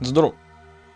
Здоров.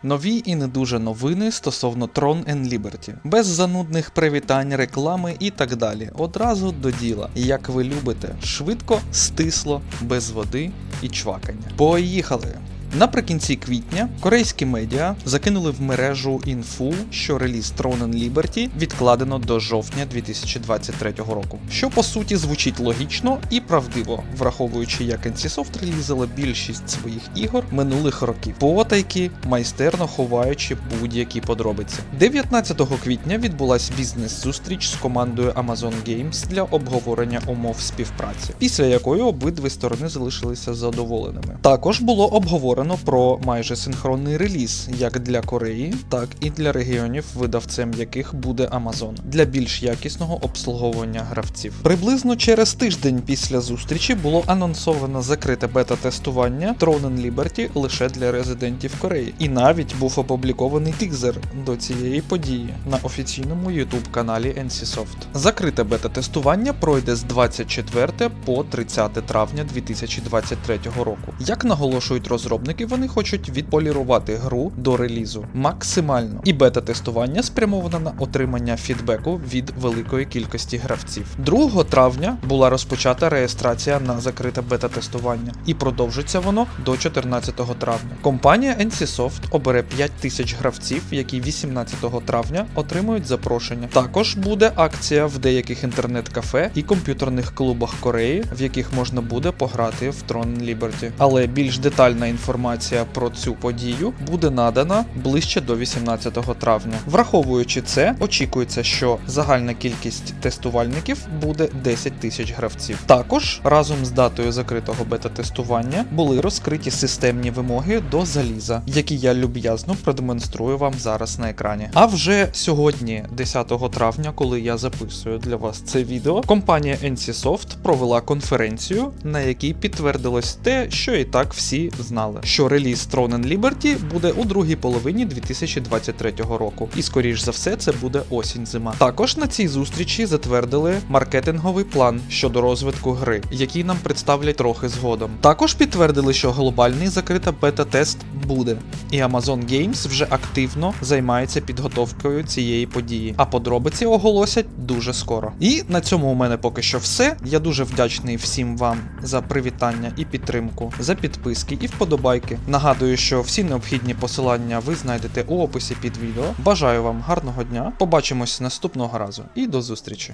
Нові і не дуже новини стосовно Tron and Liberty. Без занудних привітань, реклами і так далі. Одразу до діла. Як ви любите, швидко, стисло, без води і чвакання. Поїхали! Наприкінці квітня корейські медіа закинули в мережу інфу, що реліз and Liberty відкладено до жовтня 2023 року. Що по суті звучить логічно і правдиво, враховуючи, як NCSoft релізала більшість своїх ігор минулих років, потайки, майстерно ховаючи будь-які подробиці. 19 квітня відбулася бізнес-зустріч з командою Amazon Games для обговорення умов співпраці, після якої обидві сторони залишилися задоволеними. Також було обговорено про майже синхронний реліз як для Кореї, так і для регіонів, видавцем яких буде Amazon, для більш якісного обслуговування гравців. Приблизно через тиждень після зустрічі було анонсовано закрите бета-тестування Throne and Liberty лише для резидентів Кореї, і навіть був опублікований тизер до цієї події на офіційному youtube каналі NCSoft. Закрите бета-тестування пройде з 24 по 30 травня 2023 року. Як наголошують розробники, вони хочуть відполірувати гру до релізу максимально. І бета-тестування спрямоване на отримання фідбеку від великої кількості гравців. 2 травня була розпочата реєстрація на закрите бета-тестування, і продовжиться воно до 14 травня. Компанія NCSoft обере 5 тисяч гравців, які 18 травня отримують запрошення. Також буде акція в деяких інтернет-кафе і комп'ютерних клубах Кореї, в яких можна буде пограти в Tron Liberty. Але більш детальна інформація про цю подію буде надана ближче до 18 травня. Враховуючи це, очікується, що загальна кількість тестувальників буде 10 тисяч гравців. Також разом з датою закритого бета-тестування були розкриті системні вимоги до заліза, які я люб'язно продемонструю вам зараз на екрані. А вже сьогодні, 10 травня, коли я записую для вас це відео, компанія NCSoft провела конференцію, на якій підтвердилось те, що і так всі знали, що реліз Throne and Liberty буде у другій половині 2023 року, і скоріш за все це буде осінь-зима. Також на цій зустрічі затвердили маркетинговий план щодо розвитку гри, який нам представлять трохи згодом. Також підтвердили, що глобальний закрита бета-тест буде, і Amazon Games вже активно займається підготовкою цієї події, а подробиці оголосять дуже скоро. І на цьому у мене поки що все. Я дуже вдячний всім вам за привітання і підтримку, за підписки і вподобайки. Нагадую, що всі необхідні посилання ви знайдете у описі під відео. Бажаю вам гарного дня. Побачимось наступного разу і до зустрічі.